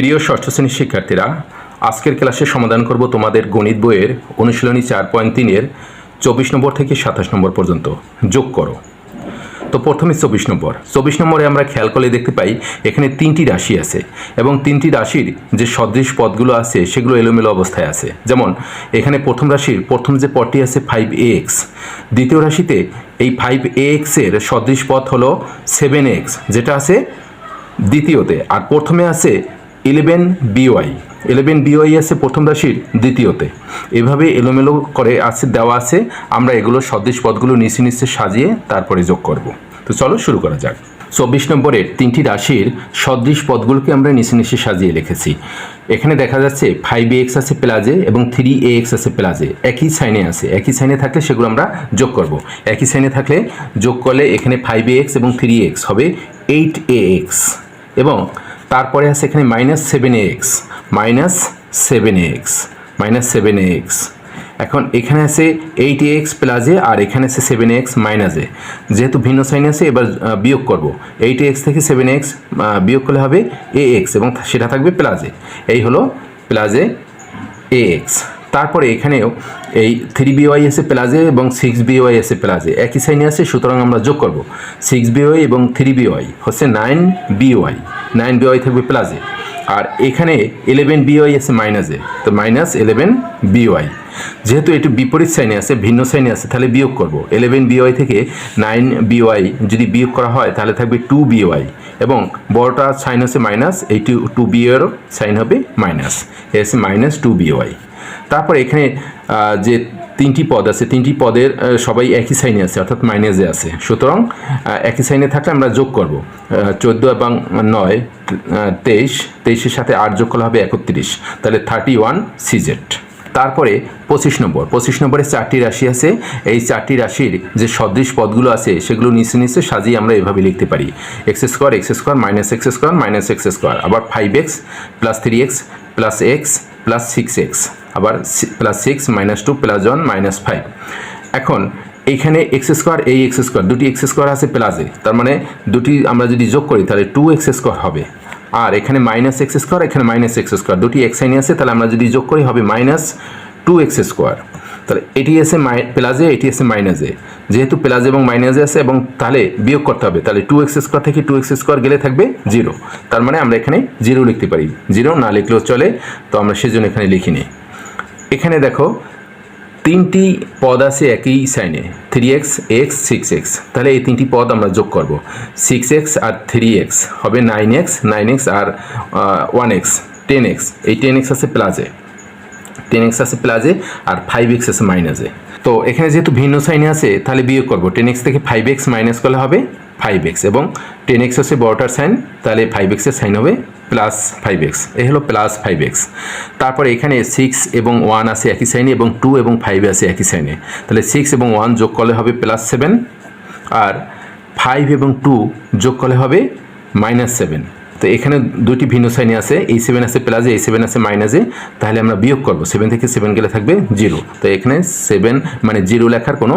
প্রিয় ষষ্ঠ শ্রেণির শিক্ষার্থীরা, আজকের ক্লাসে সমাধান করব তোমাদের গণিত বইয়ের অনুশীলনী চার পয়েন্ট তিনের চব্বিশ নম্বর থেকে সাতাশ নম্বর পর্যন্ত। যোগ করো। তো প্রথমে চব্বিশ নম্বর। চব্বিশ নম্বরে আমরা খেয়াল করলে দেখতে পাই, এখানে তিনটি রাশি আছে এবং তিনটি রাশির যে সদৃশ পদগুলো আছে, সেগুলো এলোমেলো অবস্থায় আছে। যেমন, এখানে প্রথম রাশির প্রথম যে পদটি আছে ফাইভ এক্স দ্বিতীয় রাশিতে এই ফাইভ এক্সের সদৃশ পদ হলো সেভেন এক্স যেটা আছে দ্বিতীয়তে। আর প্রথমে আছে ইলেভেন বিওয়াই ইলেভেন বিওয়াই আছে প্রথম রাশির দ্বিতীয়তে। এভাবে এলোমেলো করে আছে, দেওয়া আছে। আমরা এগুলো সদৃশ পদগুলো নিচে নিচে সাজিয়ে তারপরে যোগ করব। তো চলো শুরু করা যাক। চব্বিশ নম্বরের তিনটি রাশির সদৃশ পদগুলোকে আমরা নিচে নিচে সাজিয়ে লিখেছি এখানে দেখা যাচ্ছে ফাইভ এক্স আছে প্লাজে এবং থ্রি এ এক্স আছে প্লাজে। একই সাইনে আছে। একই সাইনে থাকলে সেগুলো আমরা যোগ করব। একই সাইনে থাকলে যোগ করলে এখানে ফাইভ এক্স এবং থ্রি এক্স হবে এইট এ এক্স এবং তারপরে আছে এখানে minus seven x minus seven x minus seven x এখন এখানে আছে এইট এক্স প্লাসে আর এখানে আছে সেভেন এক্স মাইনাসে যেহেতু ভিন্ন সাইন আছে, এবার বিয়োগ করব। এইট এক্স থেকে সেভেন এক্স বিয়োগ করলে হবে এ এক্স এবং সেটা থাকবে প্লাসে এই হলো প্লাসে এ এক্স তারপরে এখানেও এই থ্রি বি বিওয়াই এসে প্লাজে এবং সিক্স বি বিওয়াই এসে প্লাজে একই সাইনে আছে, সুতরাং আমরা যোগ করব। সিক্স বিওয়াই এবং থ্রি বিওয়াই হচ্ছে নাইন বিওয়াই নাইন বিওয়াই থাকবে প্লাসে আর এখানে ইলেভেন বিওয়াই আছে মাইনাসে তো মাইনাস ইলেভেন বিওয়াই যেহেতু একটু বিপরীত সাইনে আছে, ভিন্ন সাইনে আছে, তাহলে বিয়োগ করব। ইলেভেন বিওয়াই থেকে নাইন বিওয়াই যদি বিয়োগ করা হয়, তাহলে থাকবে টু বিওয়াই এবং বড়টা সাইন আছে মাইনাস এই টু টু বিওয়েরও সাইন হবে মাইনাস এ এসে মাইনাস টু বিওয়াই তারপর এখানে যে তিনটি পদ আছে, তিনটি পদের সবাই একই সাইনে আছে, অর্থাৎ মাইনাসে আছে। সুতরাং একই সাইনে থাকলে আমরা যোগ করব। চোদ্দ এবং নয় তেইশ, তেইশের সাথে আট যোগ করলে হবে একত্রিশ। তাহলে থার্টি ওয়ান সিজেট তারপরে পঁচিশ নম্বর। পঁচিশ নম্বরে চারটি রাশি আছে। এই চারটি রাশির যে সদৃশ পদগুলো আছে, সেগুলো নিচে নিচে সাজিয়ে আমরা এভাবে লিখতে পারি। X square x square minus x square minus x square আবার five x plus three x plus x plus six x আবার plus six minus two plus one minus five এখন এইখানে এক্স স্কোয়ার এই এক্স স্কোয়ার দুটি x square আছে প্লাসে তার মানে দুটি আমরা যদি যোগ করি, তাহলে টু এক্স স্কোয়ার হবে। আর এখানে মাইনাস এক্স স্কোয়ার এখানে মাইনাস এক্স স্কোয়ার দুটি এক্স আইনে আছে, তাহলে আমরা যদি যোগ করি, হবে মাইনাস টু এক্স স্কোয়ার তাহলে এটি আছে মাই প্লাসে এটি আছে মাইনাসে যেহেতু প্লাস এবং মাইনাসে আছে, এবং তাহলে বিয়োগ করতে হবে, তাহলে টু এক্স স্কোয়ার থেকে টু এক্স স্কোয়ার গেলে থাকবে জিরো তার মানে আমরা এখানে জিরো লিখতে পারি। জিরো না লিখলেও চলে, তো আমরা সেজন্য এখানে লিখিনি। এখানে দেখো, তিনটি পদ আছে একই সাইনে three x x six x তাহলে এই তিনটি পদ আমরা যোগ করব। সিক্স এক্স আর থ্রি এক্স হবে নাইন এক্স নাইন এক্স আর ওয়ান এক্স টেন এক্স এই টেন এক্স আছে প্লাজে টেন এক্স আছে প্লাজে আর ফাইভ এক্স আছে মাইনাসে তো এখানে যেহেতু ভিন্ন সাইনে আছে, তাহলে বিয়োগ করব। টেন এক্স থেকে ফাইভ এক্স মাইনাস করলে হবে ফাইভ এক্স এবং টেন এক্স হচ্ছে বড়টার সাইন, তাহলে ফাইভ এক্সের সাইন হবে প্লাস ফাইভ এক্স এই হলো প্লাস ফাইভ এক্স তারপরে এখানে সিক্স এবং ওয়ান আছে একই সাইনে এবং টু এবং ফাইভ আছে একই সাইনে তাহলে সিক্স এবং ওয়ান যোগ করলে হবে প্লাস সেভেন আর ফাইভ এবং টু যোগ করলে হবে মাইনাস সেভেন তো এখানে দুটি ভিন্ন সাইনে আছে, এই সেভেন আছে প্লাসে এই সেভেন আছে মাইনাসে তাহলে আমরা বিয়োগ করব সেভেন থেকে সেভেন গেলে থাকবে জিরো তো এখানে সেভেন মানে জিরো লেখার কোনো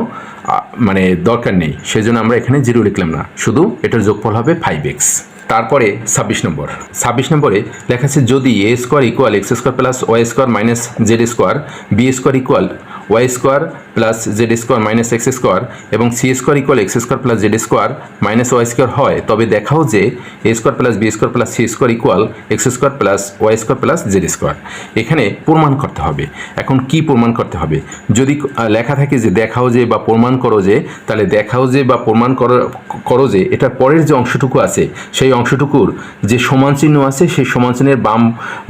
মানে দরকার নেই। সেজন্য আমরা এখানে জিরো লিখলাম না। শুধু এটার যোগফল হবে ফাইভ এক্স তারপরে ছাব্বিশ নম্বর। ছাব্বিশ নম্বরে লেখা আছে, যদি a square equal x square plus y square minus z square b square equal y square plus z square minus x square এবং c square equal x square plus z square minus y square হয়। তবে দেখাও যে a square plus b square plus c square equal x square plus y square plus z square. এখানে প্রমাণ করতে হবে। এখন কি প্রমাণ করতে হবে? যদি লেখা থাকে যে দেখাও যে বা প্রমাণ করো যে, তাহলে দেখাও যে বা প্রমাণ করো যে, এটার পরের যে অংশটুকু আছে, সেই অংশটুকুর যে সমান চিহ্ন আছে, সেই সমান চিহ্নের বাম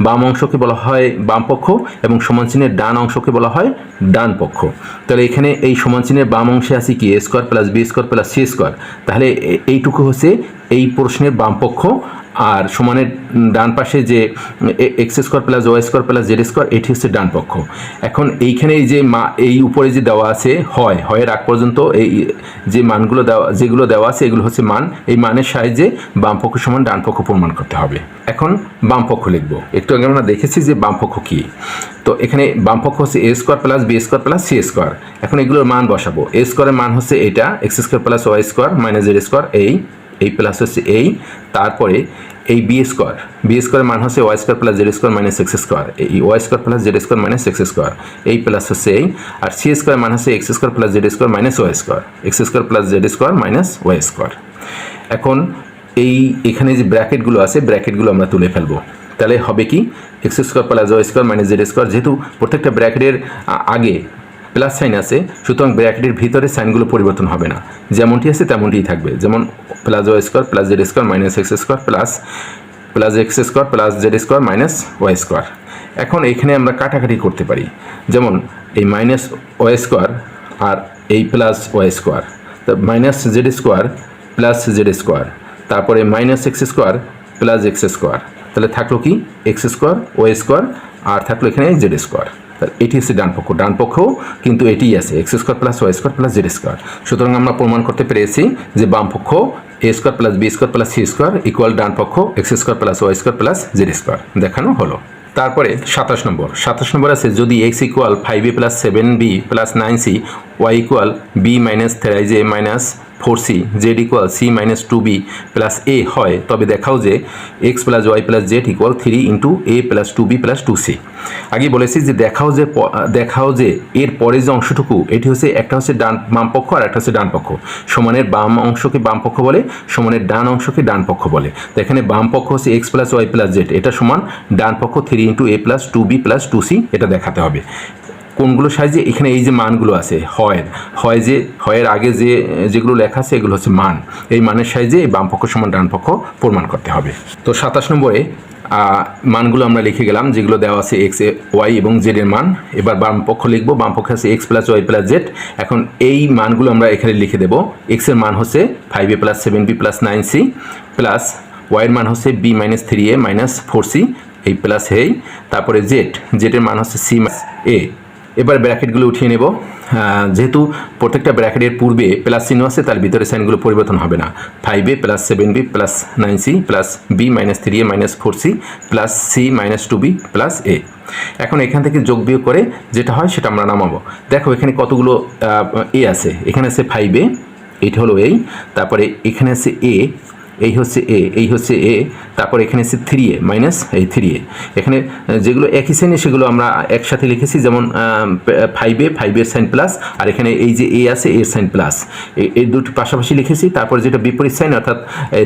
বাম অংশকে বলা হয় বাম পক্ষ এবং সমান চিহ্নের ডান অংশকে বলা হয় ডান পক্ষ। তাহলে এখানে এই সমান চিহ্নের বাম অংশে আছে কি? A square plus b square plus c square তাহলে এইটুকু হচ্ছে এই প্রশ্নের বাম পক্ষ। আর সমানের ডান পাশে যে x square plus y square plus z square, এটি হচ্ছে ডান পক্ষ। এখন এইখানে এই যে মা, এই উপরে যে দেওয়া আছে, হয়, হয়ের আগ পর্যন্ত এই যে মানগুলো দেওয়া, যেগুলো দেওয়া আছে, এগুলো হচ্ছে মান। এই মানের সাহায্যে বাম পক্ষ সমান ডান পক্ষ প্রমাণ করতে হবে। এখন বাম পক্ষ লিখব। একটু আগে আমরা দেখেছি যে বাম পক্ষ কী। তো এখানে বাম পক্ষ হচ্ছে a square plus b square plus c square. এখন এগুলোর মান বসাবো। এ স্কোয়ারের মান হচ্ছে এটা x square plus y square minus z square, এই এই প্লাস হচ্ছে এই তারপরে এই বি স্কোয়ার বি স্কোয়ারের মান হচ্ছে y square plus z square minus x square এই y square plus z square minus x square এই প্লাস হচ্ছে এই আর সি স্কোয়ার মান হচ্ছে x square plus z square minus y square x square plus z square minus y square এখন এই এখানে যে ব্র্যাকেটগুলো আছে ব্র্যাকেটগুলো আমরা তুলে ফেলব। তাহলে হবে কি? X square plus y square minus z square যেহেতু প্রত্যেকটা ব্র্যাকেটের আগে প্লাস সাইন আছে, সুতরাং ব্র্যাকেটের ভিতরে সাইনগুলো পরিবর্তন হবে না। যেমনটি আছে তেমনটিই থাকবে। যেমন plus y square plus z square minus x square plus plus x square plus z square minus y square এখন এখানে আমরা কাটাকাটি করতে পারি। যেমন এই মাইনাস ওয়াই স্কোয়ার আর এই plus y square minus z square plus z square তারপরে minus x square plus x square তাহলে থাকল কি? এক্স স্কোয়ার ওয়াই স্কোয়ার আর থাকল এখানে জেড স্কোয়ার এটি হচ্ছে ডান পক্ষ, ডান কিন্তু এটিই আছে, x square plus y square plus z square. সুতরাং আমরা প্রমাণ করতে পেরেছি যে বাম পক্ষ a square plus b square plus c square equal ডান পক্ষ, x square plus y square plus z square. দেখানো হলো। তারপরে সাতাশ নম্বর সাতাশ নম্বর আছে, যদি x equal five a plus seven b plus nine c y equal b minus thrice a minus four c z equal c minus two b plus a হয়, তবে দেখাও যে x plus y plus z equal three into a plus two b plus two c আগে বলেছি যে দেখাও যে দেখাও যে এর পরে যে অংশটুকু, এটি হচ্ছে, একটা হচ্ছে ডান বাম পক্ষ আর একটা হচ্ছে ডান পক্ষ সমানের বাম অংশকে বাম পক্ষ বলে, সমানের ডান অংশকে ডান পক্ষ বলে। তো এখানে বাম পক্ষ হচ্ছে x plus y plus z এটা সমান ডান পক্ষ three into a plus two b plus two c এটা দেখাতে হবে। কোনগুলো সাইজে এখানে এই যে মানগুলো আছে, হয়ের। হয় যে, হয়ের আগে যে, যেগুলো লেখা আছে, এগুলো হচ্ছে মান। এই মানের সাইজে এই বাম পক্ষ সমান ডান পক্ষ প্রমাণ করতে হবে। তো সাতাশ নম্বরে মানগুলো আমরা লিখে গেলাম, যেগুলো দেওয়া আছে এক্স ওয়াই এবং জেড এর মান। এবার বাম পক্ষ লিখব, বাম পক্ষে আছে x plus y plus z এখন এই মানগুলো আমরা এখানে লিখে দেবো। এক্সের মান হচ্ছে five a plus seven b plus nine c plus ওয়াইয়ের মান হচ্ছে b minus three a minus four c এই প্লাস এই। তারপরে জেড জেডের মান হচ্ছে সি এ এবার ব্র্যাকেটগুলো উঠিয়ে নেব। যেহেতু প্রত্যেকটা ব্র্যাকেটের পূর্বে প্লাস চিহ্ন আছে, তার ভিতরে সাইনগুলো পরিবর্তন হবে না। Five a plus seven b plus nine c plus b minus three a minus four c plus c minus two b plus a এখন এখান থেকে যোগ বিয়োগ করে যেটা হয় সেটা আমরা নামাবো। দেখো এখানে কতগুলো এ আছে। এখানে আছে ফাইভ এ এইটা হলো এই তারপরে এখানে আছে এ এই হচ্ছে এ, এই হচ্ছে এ, তারপর এখানে আছে থ্রি এ মাইনাস এই থ্রি এ। এখানে যেগুলো একই সাইনে সেগুলো আমরা একসাথে লিখেছি, যেমন ফাইভ এ ফাইভের সাইন প্লাস আর এখানে এই যে এ আছে, এর সাইন প্লাস এই দুটি পাশাপাশি লিখেছি, তারপর যেটা বিপরীত সাইন অর্থাৎ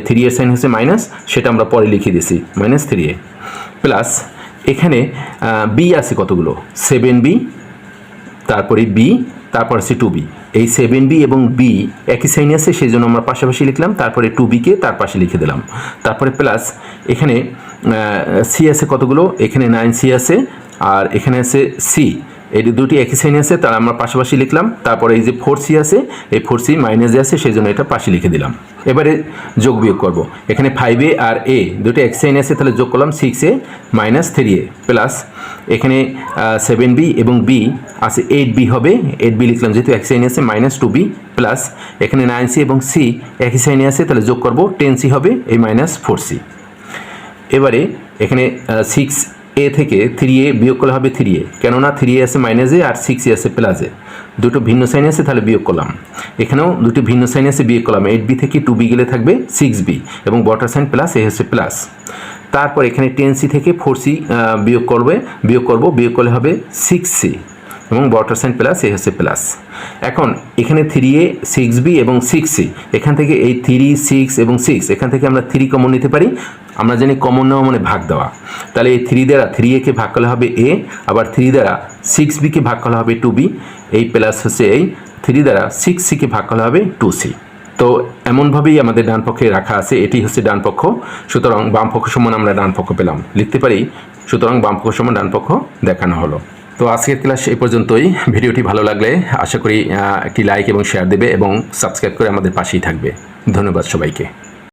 থ্রি এর সাইন হচ্ছে মাইনাস সেটা আমরা পরে লিখে দিয়েছি মাইনাস থ্রি এ। প্লাস এখানে বি আছে কতগুলো? সেভেন বি তারপরে বি তারপর আছে টু বি এই সেভেন বি এবং বি একই সাইনে আছে সেই জন্য আমরা পাশাপাশি লিখলাম, তারপরে টু বিকে তার পাশে লিখে দিলাম। তারপরে প্লাস এখানে সি আছে কতগুলো? এখানে নাইন সি আছে, আর এখানে আছে সি এই দুটি একই শ্রেণি আছে, তার আমরা পাশাপাশি লিখলাম, তারপরে এই যে ফোর সি আছে, এই ফোর সি মাইনাস মাইনাসে আছে, সেই জন্য এটা পাশে লিখে দিলাম। এবারে যোগ বিয়োগ করব। এখানে ফাইভ এ আর এ দুটো এক শ্রেণি আছে, তাহলে যোগ করলাম six A minus three A plus এখানে সেভেন বি এবং বি আছে এইট বি হবে এইট বি লিখলাম, যেহেতু এক শ্রেণি আছে মাইনাস টু বি প্লাস এখানে নাইন সি এবং সি একই শ্রেণি আছে, তাহলে যোগ করব টেন সি হবে, এই মাইনাস ফোর সি এবারে এখানে সিক্স এ থেকে থ্রি এ বিয়োগ করলে হবে থ্রি এ। কেননা থ্রি এ আছে মাইনাস এ আর সিক্স এ আছে প্লাস এ। দুটো ভিন্ন সাইন আছে তাহলে বিয়োগ করলাম। এখানেও দুটি ভিন্ন সাইন আছে বিয়োগ করলাম। এইট বি থেকে টু বি গেলে থাকবে সিক্স বি এবং বটার সাইন প্লাস এ হচ্ছে প্লাস তারপর এখানে টেন সি থেকে ফোর সি বিয়োগ করবে, বিয়োগ করব, বিয়োগ করলে হবে সিক্স সি এবং বটার সাইন প্লাস, এ হচ্ছে প্লাস। এখন এখানে থ্রি এ সিক্স বি এবং সিক্স সি এখান থেকে এই থ্রি সিক্স এবং সিক্স এখান থেকে আমরা থ্রি কমন নিতে পারি। আমরা জানি কমন নেওয়া মানে ভাগ দেওয়া। তাহলে এই থ্রি দ্বারা থ্রি একে ভাগ করা হবে এ আবার থ্রি দ্বারা সিক্স বিকে ভাগ করা হবে টু বি এই প্লাস হচ্ছে এই। থ্রি দ্বারা সিক্স সিকে ভাগ করা হবে টু সি তো এমনভাবেই আমাদের ডান পক্ষে রাখা আছে। এটি হচ্ছে ডান পক্ষ। সুতরাং বাম পক্ষ সমান আমরা ডান পক্ষ পেলাম। লিখতে পারি, সুতরাং বাম পক্ষ সমান ডান পক্ষ দেখানো হলো। তো আজকের ক্লাস এই পর্যন্তই। ভিডিওটি ভালো লাগলে আশা করি একটি লাইক এবং শেয়ার দেবে এবং সাবস্ক্রাইব করে আমাদের পাশেই থাকবে। ধন্যবাদ সবাইকে।